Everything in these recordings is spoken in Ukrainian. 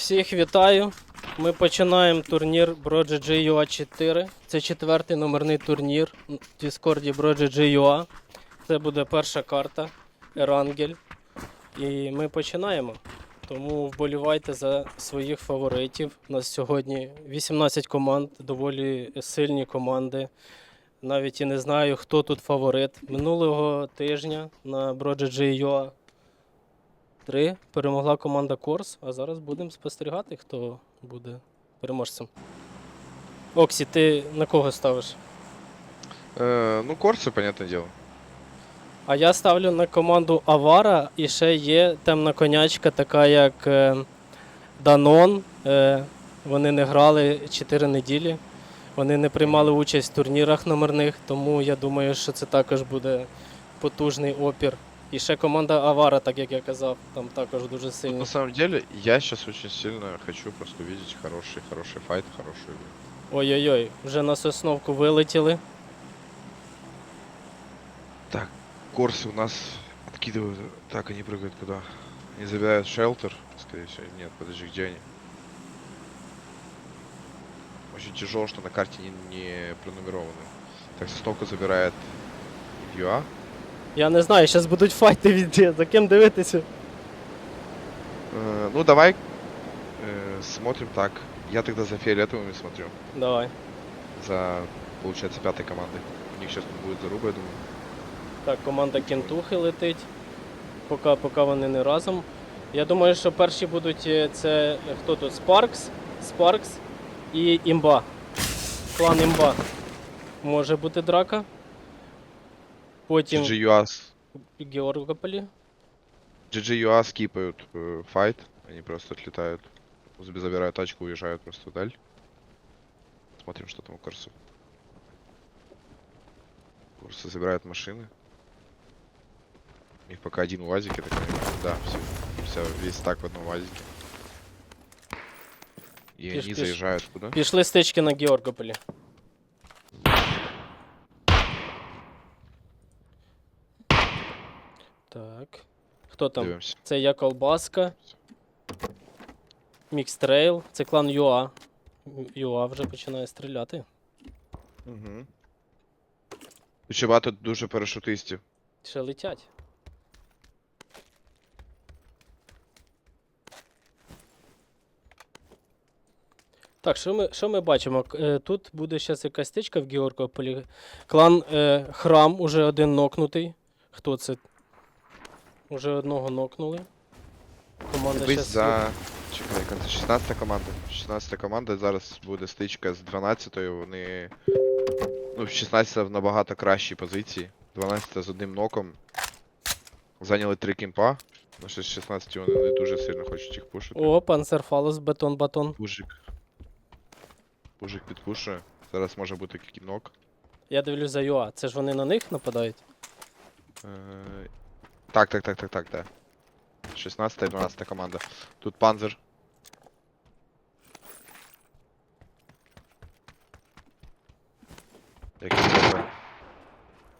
Всіх вітаю. Ми починаємо турнір Brogy GUA 4. Це четвертий номерний турнір в Діскорді Brogy GUA. Це буде перша карта Ерангель. І ми починаємо. Тому вболівайте за своїх фаворитів. У нас сьогодні 18 команд, доволі сильні команди. Навіть і не знаю, хто тут фаворит. Минулого тижня на Brogy GUA 3 перемогла команда Корс, а зараз будемо спостерігати, хто буде переможцем. Оксі, ти на кого ставиш? Э, ну, корсы, понятное дело. А я ставлю на команду Авара і ще є темна конячка, така як е, Данон. Е, вони не грали 4 неділі. Вони не приймали участь в турнірах номерних, тому я думаю, що це також буде потужний опір. І ще команда Авара, так як я казав, там також дуже сильні. На самом деле, я сейчас очень сильно хочу просто увидеть хороший, хороший файт, хорошую игру. Ой-ой-ой, вже на сосновку вилетіли. Так, корсы у нас откидывают. Так, они прыгают куда? Они забирают шелтер, скорее всего. Нет, подожди, где они? Очень тяжело, что на карте не, не пронумерованы. Так, сосновка забирает Юа. Я не знаю, зараз будуть файти від за ким дивитися. Э, ну, давай э, смотрим так. Я тогда за фиолетовыми смотрю. Давай. За, получается, пятой командой. У них сейчас будет заруба, я думаю. Так, команда Кентухи летить. Поки, поки вони не разом. Я думаю, що перші будуть е, це е, хто тут? Спаркс, Спаркс і Імба. Клан Імба. Може бути драка. Потім GG UAS, Георгополі. GG UA скипают э, файт. Они просто отлетают. Заби- Забирают тачку, уезжают просто вдаль. Смотрим, что там у Корсу. Корсы забирают машины. У них пока один УАЗик, я так понимаю. Да, все. Все, весь стак в одном УАЗике. И Пиш- они пиш. заезжают куда? Пішли стички на Георгополі. Так. Хто там? Дивимся. Це я колбаска. Мікстрейл. Це клан Юа. Юа вже починає стріляти. Угу. Ще багато дуже парашутистів. Ще летять. Так, що ми, що ми бачимо? Е, Тут буде зараз якась стичка в Георгополі. Клан е, Храм уже один нокнутий. Хто це? Уже одного нокнули. Команда Дивись щас за. Чекай, яка це 16 команда. 16 команда зараз буде стичка з 12-ю. Вони. Ну, 16 в набагато кращій позиції. 12 з одним ноком. Зайняли 3 кімпа. Ну, що з 16 вони не дуже сильно хочуть їх пушити. О, панцерфалос, бетон, батон. Пужик. Пужик підпушує. Зараз може бути кінок. Я дивлюсь за Юа. Це ж вони на них нападають? Е, Так, так, так, так, так, так. 16 і 12 команда. Тут панзер.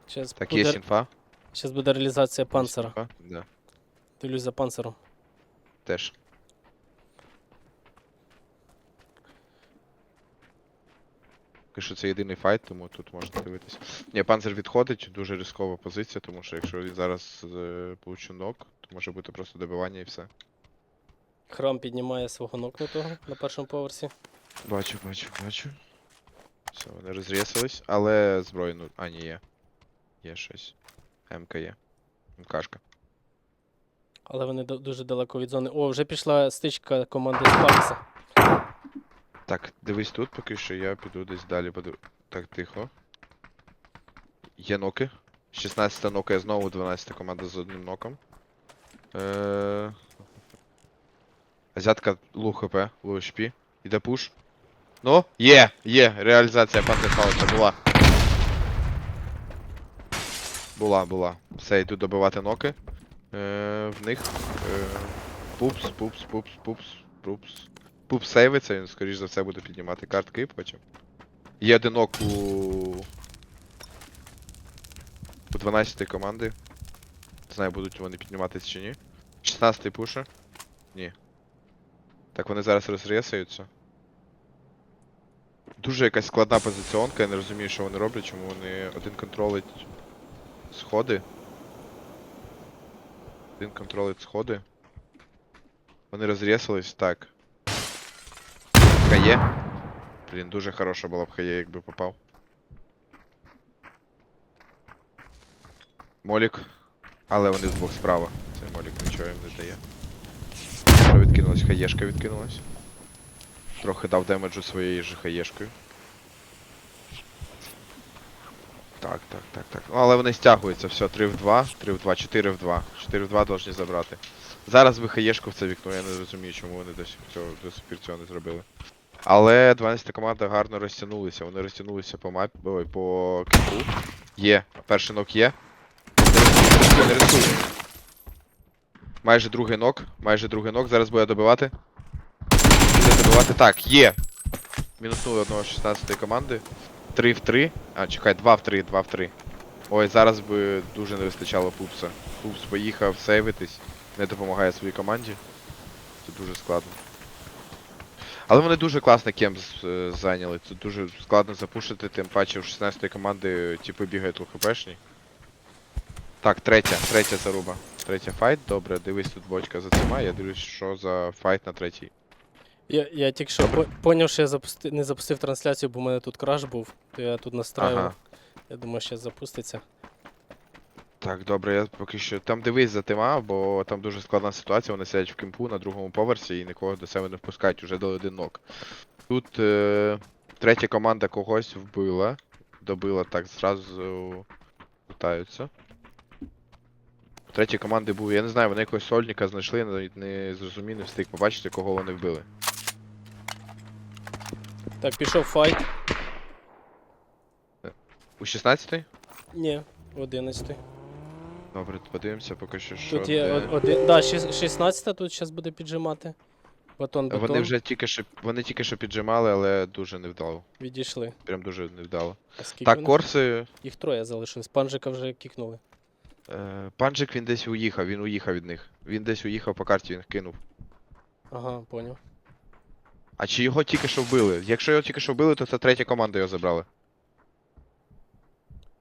Щас Так, буде, інфа. щас буде реалізація панцера. Да, Дивлюсь за панцером. теж. Поки що це єдиний файт, тому тут можна дивитись. Ні, панзер відходить, дуже ризикова позиція, тому що якщо він зараз е, получу нок, то може бути просто добивання і все. Храм піднімає свого нокнутого на першому поверсі. Бачу, бачу, бачу. Все, вони розрісались, але зброї, ну. А, ні, є. Є щось. МК є. МКшка. Але вони дуже далеко від зони. О, вже пішла стичка команди Спаркса. Так, дивись тут поки що, я піду десь далі буду. Так, тихо. Є ноки. 16 нокає знову 12 команда з одним ноком. Е... Азіатка лу хп, лу HP. Іде пуш. Ну, є, є, реалізація пантерхауса була. Була, була. Все, йду добивати ноки. Е, в них. Е, пупс, пупс, пупс, пупс, пупс. Пуп сейвиться, він, скоріш за все, буде піднімати картки потім. Є одинок у. У 12 команди. Не знаю, будуть вони підніматись чи ні. 16 пуше. Ні. Так, вони зараз розрісаються. Дуже якась складна позиціонка, я не розумію, що вони роблять, чому вони один контролить сходи. Один контролить сходи. Вони розрісались, так. Хає. Блін, дуже хороша була б хає, якби попав. Молік. Але вони вдвох справа. Цей молік нічого їм не дає. Що відкинулась? Хаєшка відкинулась. Трохи дав демеджу своєю же хаєшкою. Так, так, так, так. Ну, але вони стягуються, все, 3 в 2, 3 в 2, 4 в 2. 4 в 2 должні забрати. Зараз би хаєшку в це вікно, я не розумію, чому вони до сих, до сих пір цього не зробили. Але 12 команда гарно розтягнулися. Вони розтягнулися по мапі, ой, по кіпу. Є. Перший нок є. Не рискуй. Майже другий нок. Майже другий нок. Зараз буде добивати. Буде добивати. Так, є. Мінуснули одного з 16 команди. 3 в 3. А, чекай, 2 в 3, 2 в 3. Ой, зараз би дуже не вистачало пупса. Пупс поїхав сейвитись, не допомагає своїй команді. Це дуже складно. Але вони дуже класно кемп е, зайняли. Це дуже складно запушити, тим паче в 16-ї команди типи бігають у хпшні. Так, третя, третя заруба. Третя файт, добре, дивись тут бочка за цима, я дивлюсь, що за файт на третій. Я, я тільки що по- поняв, що я запусти... не запустив трансляцію, бо в мене тут краш був, то я тут настраював. Ага. Я думаю, що запуститься. Так, добре, я поки що. Там дивись за тима, бо там дуже складна ситуація, вони сидять в кемпу на другому поверсі і нікого до себе не впускають, уже дали один нок. Тут е... третя команда когось вбила. Добила так зразу питаються. У третій команди був, я не знаю, вони якогось сольника знайшли, навіть не зрозумів, не встиг побачити, кого вони вбили. Так, пішов файт. У 16-й? Ні, 11. Добре, подивимося поки що, що. Тут є де. од- один. Да, 16 тут зараз буде піджимати. Батон, батон. Вони вже тільки що вони тільки що піджимали, але дуже невдало. Відійшли. Прям дуже невдало. А скільки Так, вони? корси. Їх троє залишилось. Панжика вже кікнули. Е, панчик він десь уїхав, він уїхав від них. Він десь уїхав по карті, він кинув. Ага, поняв. А чи його тільки що вбили? Якщо його тільки що вбили, то це третя команда його забрала.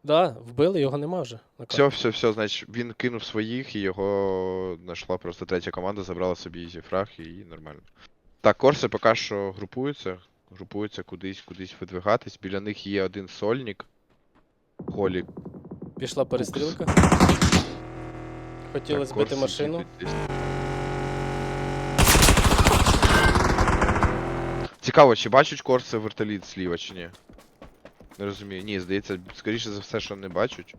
Да, вбили, його нема вже. на Все, карті. все, все, значить він кинув своїх і його знайшла просто третя команда, забрала собі ізі фраг і нормально. Так, корси поки що групуються. Групуються кудись, кудись видвигатись. Біля них є один сольник. Холі. Пішла перестрілка. Хотіли Так, збити корси машину. їдуть десь. Цікаво, чи бачать корси вертоліт зліва, чи ні? Не розумію. Ні, здається, скоріше за все, що не бачать.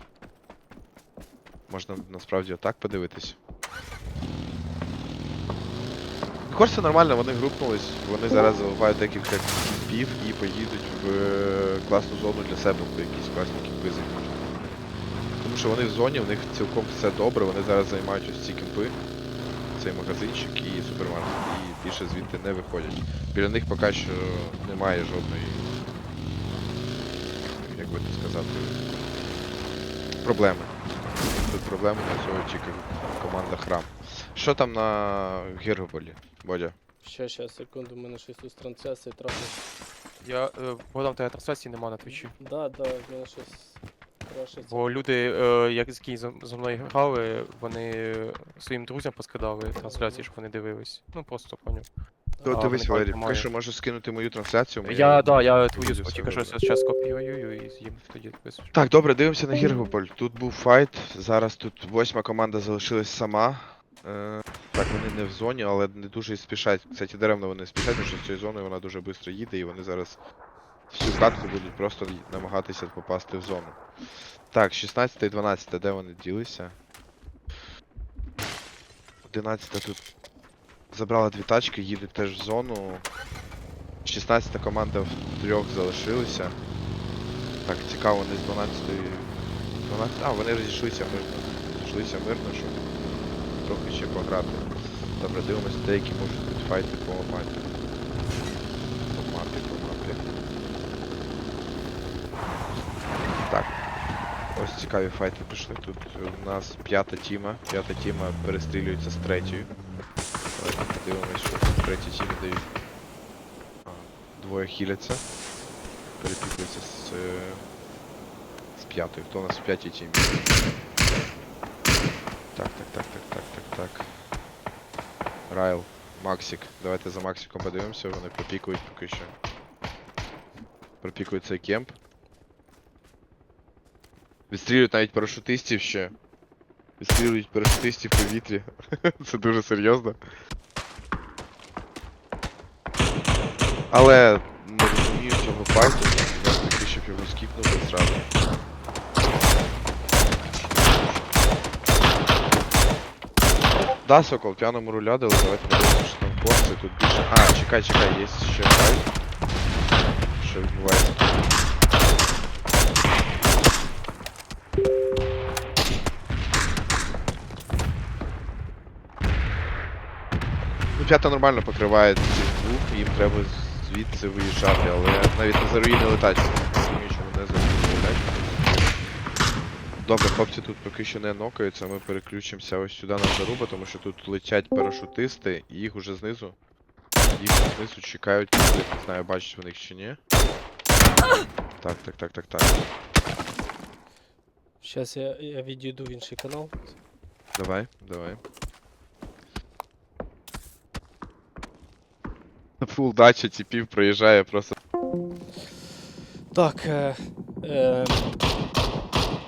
Можна насправді отак подивитись. Корси нормально, вони групнулись, вони зараз заливають декілька кімпів і поїдуть в е, класну зону для себе, в якісь класні кімпи займуть. Тому що вони в зоні, у них цілком все добре, вони зараз займають ось ці кімпи, цей магазинчик і супермаркет, і більше звідти не виходять. Біля них поки що немає жодної, сказати, проблеми. Тут проблеми на цього тільки команда храм. Що там на Гергополі, Бодя? Ще, ще, секунду, в мене щось тут з трансляції трапилось. Я е, Богдан, тебе трансляції нема на твічі. Да, да, в мене щось крашиться. Бо люди, е, як які зо зо мною грали, вони своїм друзям поскидали трансляції, щоб вони дивились. Ну просто поняв. То А, дивись, вони Валерій, що можу скинути мою трансляцію. ми Я, да, я твою все тільки що добре. зараз скопіюю і їм тоді висвічу. Так, добре, дивимося на Гіргополь. Тут був файт. Зараз тут восьма команда залишилась сама. Е, так, вони не в зоні, але не дуже і спішать. Кстати, даремно вони спішать, тому що з цієї зони вона дуже швидко їде, і вони зараз всю катку будуть просто намагатися попасти в зону. Так, 16 і 12, де вони ділися? 11 тут забрала дві тачки, їдуть теж в зону. 16 команда в трьох залишилися. Так, цікаво, вони з 12 12. А, вони розійшлися мирно. Розійшлися мирно, щоб трохи ще пограти. Добре, дивимося, деякі можуть бути файти по мапі. По мапі, по мапі. Так. Ось цікаві файти пішли. Тут у нас п'ята тіма. П'ята тіма перестрілюється з третьою. Давайте подивимось, що тут третій тімі дають. А, Двоє хіляться. Перепікуються з, е, з п'ятою. Хто у нас в п'ятій тімі? Так, так, так, так, так, так, так. Райл, Максик. Давайте за Максиком подивимося, вони пропікують поки що. Пропікують цей кемп. Відстрілюють навіть парашутистів ще. Відстрілюють парашутистів в повітрі. Це дуже серйозно. Але не розумію цього файту. Я таки, щоб його скіпнути зразу. Да, Сокол, п'яному руля дали, давайте подивимося, що там кости тут більше. А, чекай, чекай, є ще файт. Що відбувається? Ну, п'ята нормально покриває цих двох, їм треба звідси виїжджати, але навіть не за руїни летать. Розумію, що вони за руїни летять. Добре, хлопці тут поки що не нокаються, ми переключимося ось сюди на заруба, тому що тут летять парашутисти, і їх уже знизу. Їх знизу чекають, я не знаю, бачать вони їх чи ні. Так, так, так, так, так. Зараз я, я відійду в інший канал. Давай, давай. Фул дача типів проїжджає просто. Так. Е, е,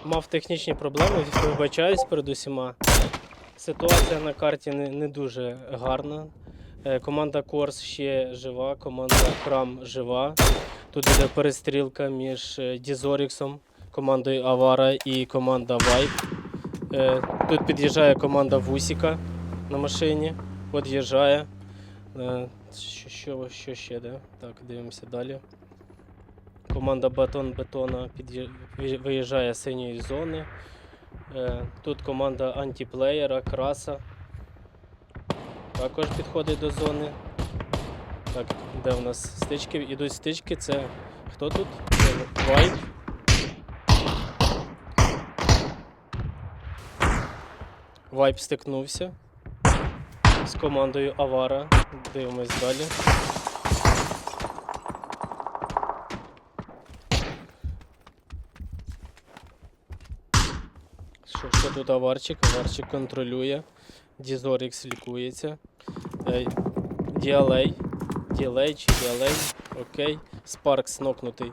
мав технічні проблеми, вибачаюсь перед усіма. Ситуація на карті не, не дуже гарна. Е, команда Корс ще жива, команда Храм жива. Тут іде перестрілка між е, Дізоріксом, командою Авара і команда Вайп. Е, тут під'їжджає команда Вусіка на машині. Е, що, що, що ще, де? Так, дивимося далі. Команда Батон Бетона виїжджає з синьої зони. Е, Тут команда антиплеєра, краса. Також підходить до зони. Так, де в нас стички? Ідуть стички, це хто тут? Вайп. Вайп стикнувся з командою Авара. Дивимось далі. Що, що тут аварчик? Аварчик контролює. Дізорікс лікується. Е, Діалей. Діалей чи діалей. Окей. Спаркс нокнутий.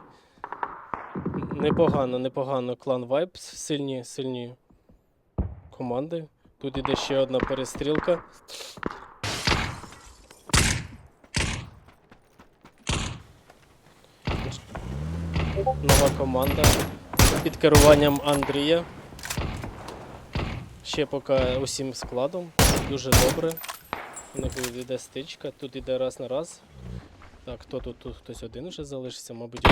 Непогано, непогано. Клан Вайпс. Сильні, сильні команди. Тут іде ще одна перестрілка. Нова команда під керуванням Андрія. Ще поки усім складом. Дуже добре. У них йде стичка. Тут іде раз на раз. Так, хто тут? Тут хтось один вже залишився, мабуть.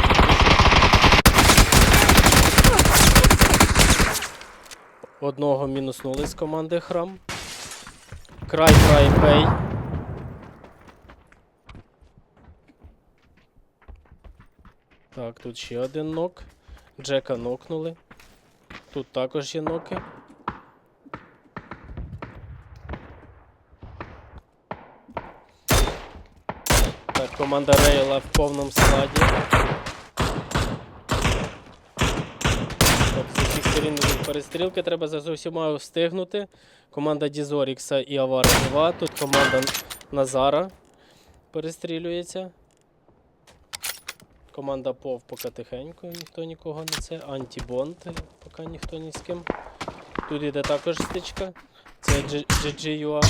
Одного мінуснули з команди храм. Край, край, пей. Так, тут ще один нок. Джека нокнули. Тут також є ноки. Так, команда Рейла в повному складі. Так, з усіх сторін перестрілки, треба за усіма встигнути. Команда Дізорікса і Авара 2. Тут команда Назара перестрілюється. Команда Пов поки тихенько, ніхто нікого не це. Антібонд, поки ніхто ні з ким. Тут іде також стичка. Це GGUA.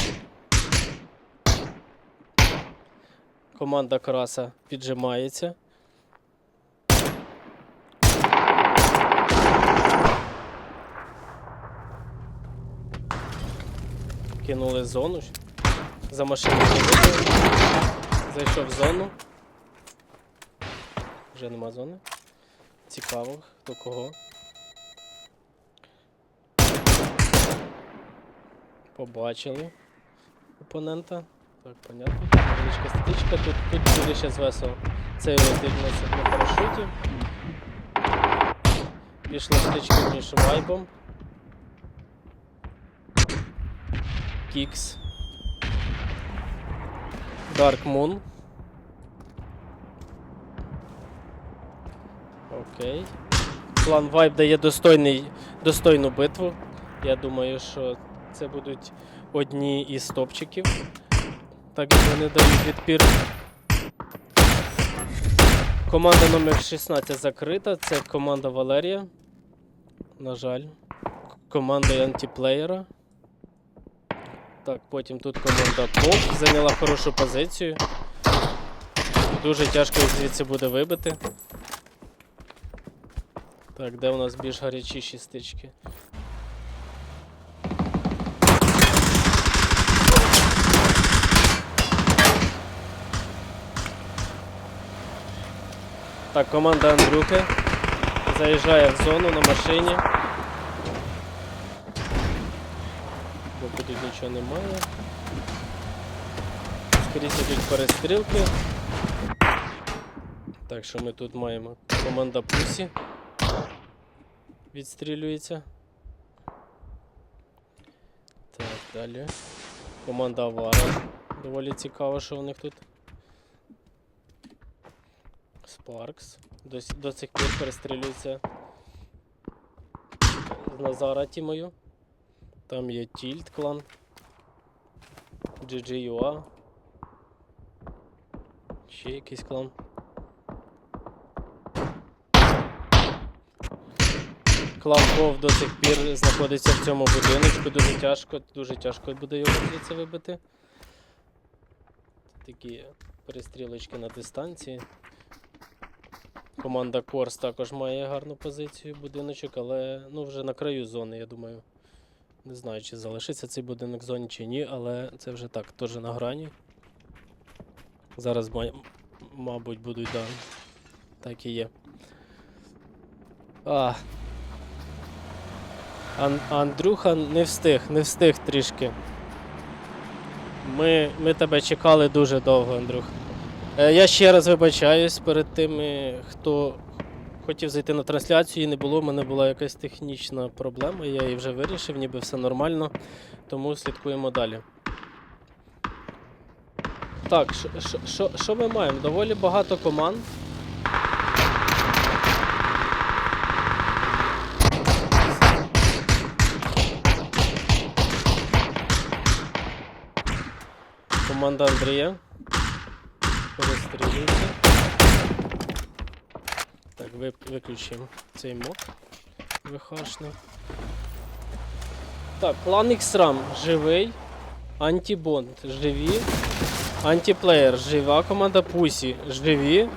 Команда Краса піджимається. Кинули зону. За машину Зайшов в зону. Вже нема зони. Цікаво, хто кого. Побачили опонента. Так, понятно. Невеличка статичка. Тут, тут буде ще весело. Цей летить на, парашуті. Пішла стичка між вайбом. Кікс. Dark Moon. Окей. Клан Vibe дає достойний, достойну битву. Я думаю, що це будуть одні із топчиків. Так як вони дають відпір. Команда номер 16 закрита. Це команда Валерія. На жаль. Команда антиплеєра. Так, потім тут команда Поп зайняла хорошу позицію. Дуже тяжко їх звідси буде вибити. Так, де у нас більш гарячіші стички? Так, команда Андрюхи заїжджає в зону на машині. Бо тут нічого немає. Скрізь ідуть перестрілки. Так що ми тут маємо команда Пусі. Відстрілюється. Так, далі. Команда Авара. Доволі цікаво, що у них тут. Спаркс. До, до цих пір перестрілюється з Назара Тімою. Там є Тільт клан. GGUA. Ще якийсь клан. Клан Вов до сих пір знаходиться в цьому будиночку. Дуже тяжко, дуже тяжко буде його звідси вибити. Такі перестрілочки на дистанції. Команда Корс також має гарну позицію будиночок, але ну, вже на краю зони, я думаю. Не знаю, чи залишиться цей будинок в зоні чи ні, але це вже так, теж на грані. Зараз, мабуть, будуть, да. Так і є. А. Ан- Андрюха не встиг, не встиг трішки. Ми, ми тебе чекали дуже довго, Андрюх. Е, Я ще раз вибачаюсь перед тими, хто хотів зайти на трансляцію і не було. У мене була якась технічна проблема, я її вже вирішив, ніби все нормально. Тому слідкуємо далі. Так, що- ми маємо? Доволі багато команд. Команда Андрія. Перестрілюється. Так, ви, виключимо цей мод. ВХшний. Так, клан X-Ram живий. Антибонд живі. Антиплеєр жива. Команда Пусі живі.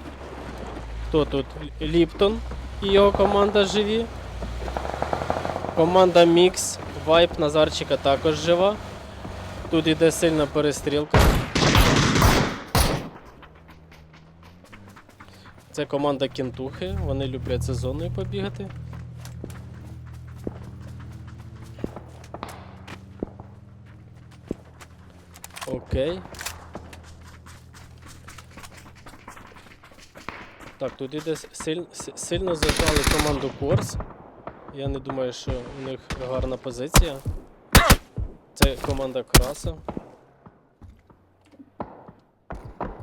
Хто тут? Ліптон і його команда живі. Команда Мікс, Вайп Назарчика також жива. Тут іде сильна перестрілка. Це команда Кентухи, вони люблять за зоною побігати. Окей. Так, тут іде силь, сильно зажали команду Корс. Я не думаю, що у них гарна позиція. Це команда Краса.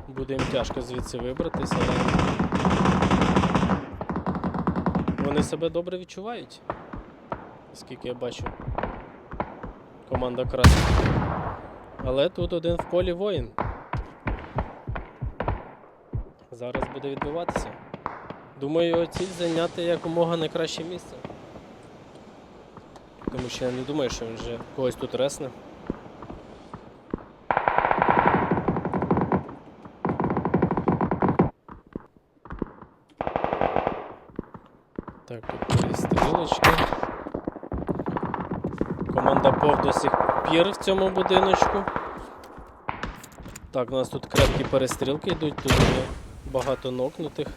Буде їм тяжко звідси вибратися, вони себе добре відчувають. Скільки я бачу. Команда Краса. Але тут один в полі воїн. Зараз буде відбиватися. Думаю, його ціль зайняти якомога найкраще місце. Тому що я не думаю, що він вже когось тут ресне. Так, тут перестрілочки. Команда Пов до сих пір в цьому будиночку. Так, у нас тут крепкі перестрілки йдуть, тут є багато нокнутих.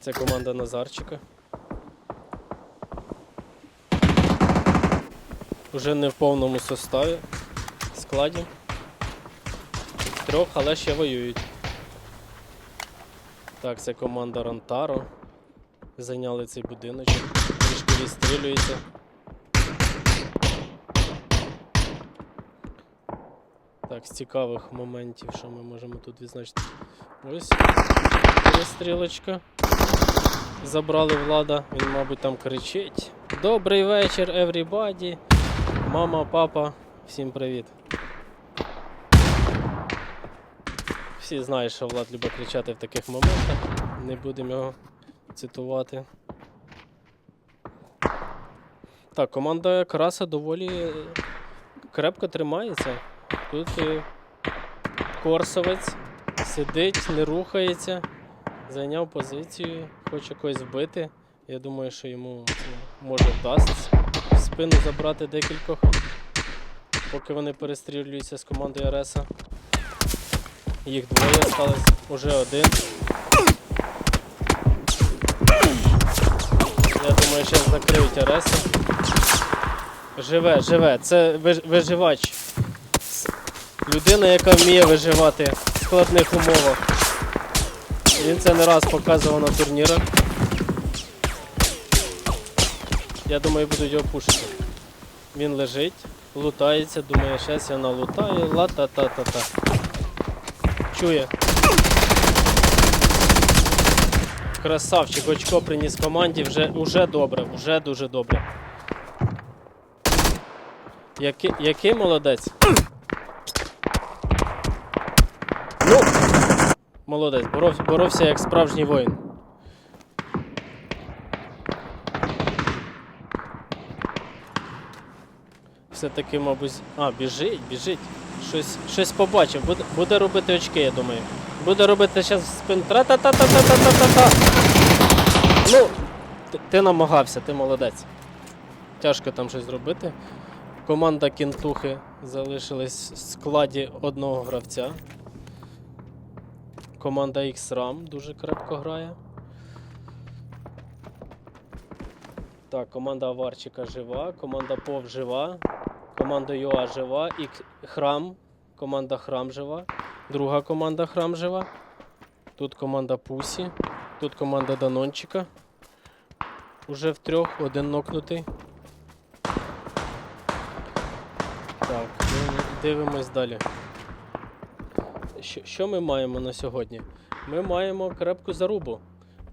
Це команда Назарчика. Уже не в повному составі, складі. Трьох, але ще воюють. Так, це команда Ронтаро. Зайняли цей будиночок. Трішки відстрілюється. Так, з цікавих моментів, що ми можемо тут відзначити. Ось перестрілочка. Забрали влада, він, мабуть, там кричить. Добрий вечір, everybody. Мама, папа, всім привіт. Всі знають, що Влад любить кричати в таких моментах. Не будемо його цитувати. Так, команда Краса доволі крепко тримається. Тут Корсовець сидить, не рухається, зайняв позицію, хоче когось вбити. Я думаю, що йому може вдасться в спину забрати декількох, поки вони перестрілюються з командою Реса. Їх двоє осталось, уже один. Я думаю, зараз закриють Ареса. Живе, живе. Це виживач. Людина, яка вміє виживати в складних умовах. Він це не раз показував на турнірах. Я думаю, будуть його пушити. Він лежить, лутається, думає, щас я налутаю, ла-та-та-та-та. Чує. Красавчик, очко приніс команді, вже, вже добре, вже дуже добре. Який, який молодець? Ну! Молодець, боров, боровся як справжній воїн. Все-таки, мабуть. А, біжить, біжить. Щось, щось побачив. Буде, буде робити очки, я думаю. Буде робити зараз спин. Тра-та-та-та-та-та-та-та-та. Ну, ти, ти намагався, ти молодець. Тяжко там щось зробити. Команда кінтухи залишилась в складі одного гравця. Команда X-Ram дуже крепко грає. Так, команда Аварчика жива, команда Пов жива, команда ЮА жива Храм. Команда Храм жива. Друга команда Храм жива. Тут команда Пусі. Тут команда Данончика. Уже в трьох, один нокнутий. Так, дивимось далі. Що, що ми маємо на сьогодні? Ми маємо крепку зарубу.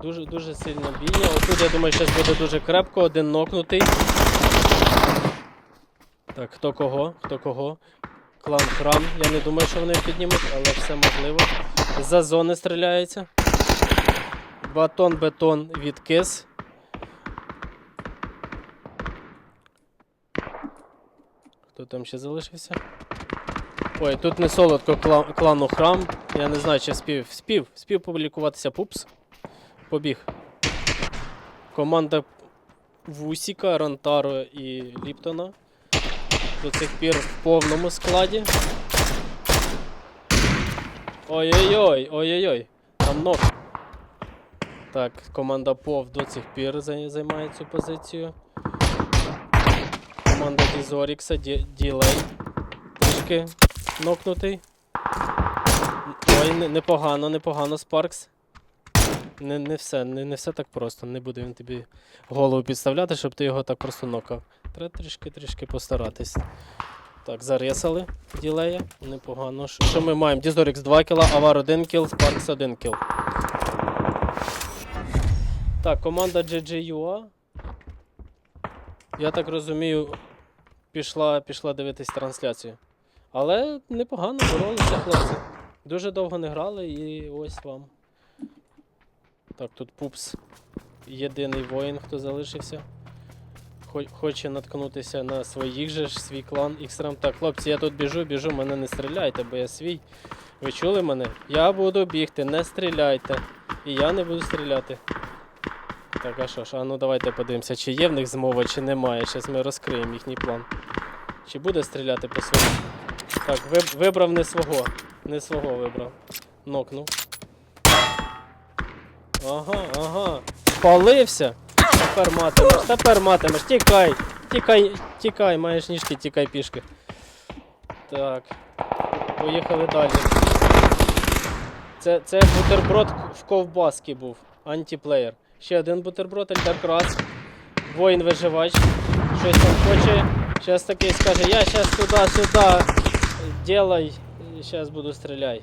Дуже дуже сильна бійня. Отут, я думаю, зараз буде дуже крепко, один нокнутий. Так, хто кого? Хто кого? Клан Храм. Я не думаю, що вони піднімуть, але все можливо. За зони стріляється. Батон бетон відкис. Хто там ще залишився? Ой, тут не солодко кла- клану храм. Я не знаю, чи спів. Спів, спів публікуватися пупс. Побіг. Команда Вусіка, Рантаро і Ліптона. До цих пір в повному складі. Ой-ой-ой, ой-ой-ой. Там ног. Так, команда Пов до цих пір займає цю позицію. Команда Дізорікса, Ді- Ділей. Трішки нокнутий. Ой, не- непогано, непогано, Спаркс. Не, не все, не, не все так просто. Не буде він тобі голову підставляти, щоб ти його так просто нокав. Треба трішки трішки постаратись. Так, зарисали ділея. Непогано. Що ми маємо? Дізорікс 2 кіла, Авар 1 кіл, Спаркс 1 кіл. Так, команда GGUA. Я так розумію, пішла, пішла дивитись трансляцію. Але непогано боролися хлопці. Дуже довго не грали і ось вам. Так, тут пупс. Єдиний воїн, хто залишився. Хо- Хоче наткнутися на своїх же ж, свій клан X-Ram. Так, хлопці, я тут біжу, біжу, мене не стріляйте, бо я свій. Ви чули мене? Я буду бігти, не стріляйте. І я не буду стріляти. Так, а що ж, а ну давайте подивимося, чи є в них змова, чи немає. Зараз ми розкриємо їхній план. Чи буде стріляти по своїм? Так, виб- вибрав не свого. Не свого вибрав. Нокнув. Ага, ага. Спалився. Тепер матимеш, тепер матимеш. Тікай. Тікай, тікай, маєш ніжки, тікай пішки. Так. Поїхали далі. Це, це бутерброд в ковбаски був. Антиплеєр. Ще один бутерброд, Альтеркрас. Воїн виживач. Щось там хоче. Щас такий скаже, я щас туди-сюди. Делай. Зараз буду стріляй.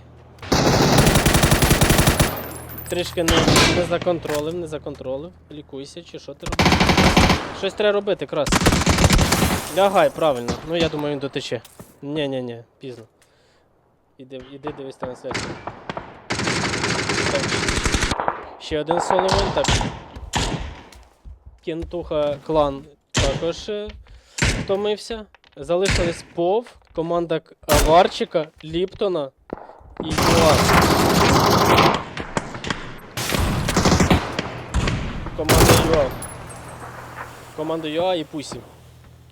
Трішки не, не законтролив, не законтролив. Лікуйся, чи що ти робиш? Щось треба робити, крас. Лягай, правильно. Ну я думаю, він дотече. Ні-ні-ні, пізно. Іди, іди дивись трансляцію. Ще один соловин, так. Кентуха клан також е, втомився. Залишились Пов, команда Аварчика, Ліптона і Юа. Команда ЮА. Команда ЮА і Пусі.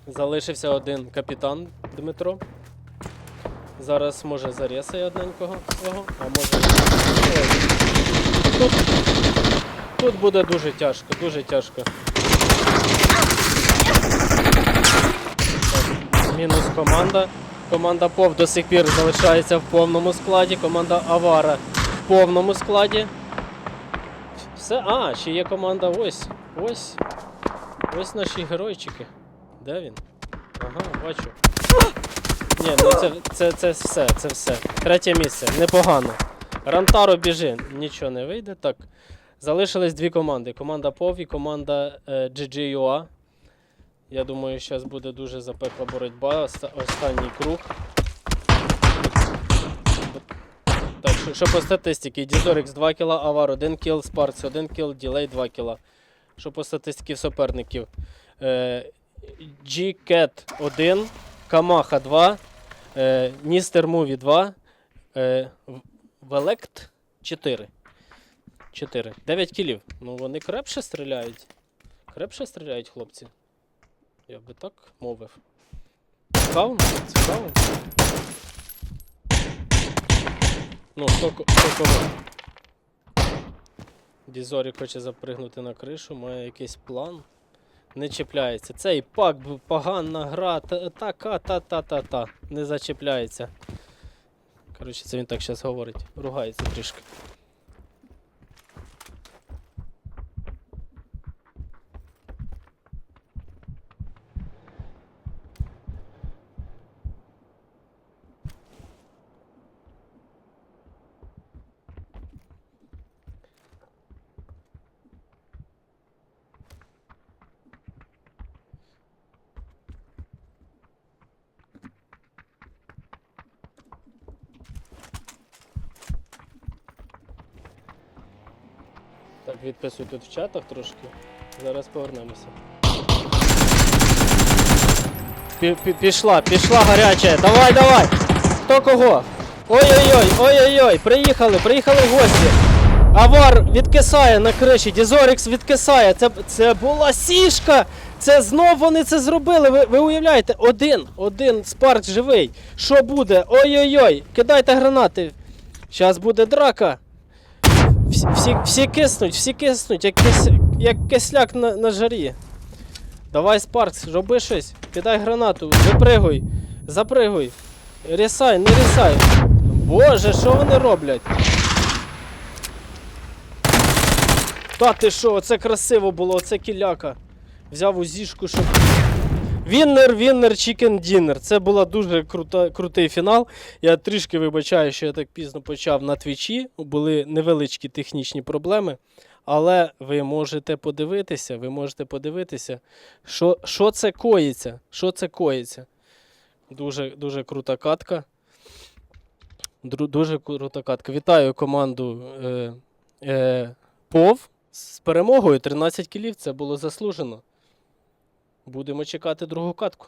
Залишився один капітан Дмитро. Зараз може зарісає одненького свого, а може. Тут, тут буде дуже тяжко, дуже тяжко. Мінус команда. Команда ПОВ до сих пір залишається в повному складі. Команда Авара в повному складі. Все. А, ще є команда ось. Ось. Ось наші геройчики. Де він? Ага, бачу. Ні, ну це, це, це все, це все. Третє місце. Непогано. Рантаро біжи. Нічого не вийде. Так. Залишились дві команди. Команда POV і команда е, GGUA. Я думаю, зараз буде дуже запекла боротьба. Оста- Останній круг. Що, по статистиці? Дізорікс 2 кіла, Авар 1 кіл, Спаркс 1 кіл, Ділей 2 кіла. Що по статистиці суперників? Е, G-Cat 1, Камаха 2, е, Ністер Муві 2, е, Велект 4. 4. 9 кілів. Ну вони крепше стріляють. Крепше стріляють хлопці. Я би так мовив. Цікаво? Цікаво. Ну, хто? Дізорі хоче запригнути на кришу, має якийсь план. Не чіпляється. Цей пак погана гра, та- така, та-та-та-та. Не зачіпляється. Коротше, це він так зараз говорить. Ругається трішки. Так, відписуй тут в чатах трошки. Зараз повернемося. Пі- пі- Пішла, пішла гаряча. Давай, давай! Хто кого? Ой-ой-ой, ой-ой-ой, приїхали, приїхали гості. Авар відкисає на криші, Дізорікс відкисає. Це, це була сішка! Це знов вони це зробили. Ви, ви уявляєте, один, один спарк живий. Що буде? Ой-ой-ой, кидайте гранати. Зараз буде драка. Всі, всі, киснуть, всі киснуть, як, кис, як кисляк на, на жарі. Давай, Спаркс, роби щось. Кидай гранату, випригуй, запригуй. Рісай, не рісай. Боже, що вони роблять? Та ти що, це красиво було, оце кіляка. Взяв у зішку, щоб. Віннер, віннер, чікен дінер. Це була дуже крута, крутий фінал. Я трішки вибачаю, що я так пізно почав на твічі. Були невеличкі технічні проблеми. Але ви можете подивитися, ви можете подивитися, що, що це коїться. Що це коїться. Дуже, дуже крута катка. Дуже крута катка. Вітаю команду е, е, ПОВ з перемогою 13 кілів. Це було заслужено. Будемо чекати другу катку.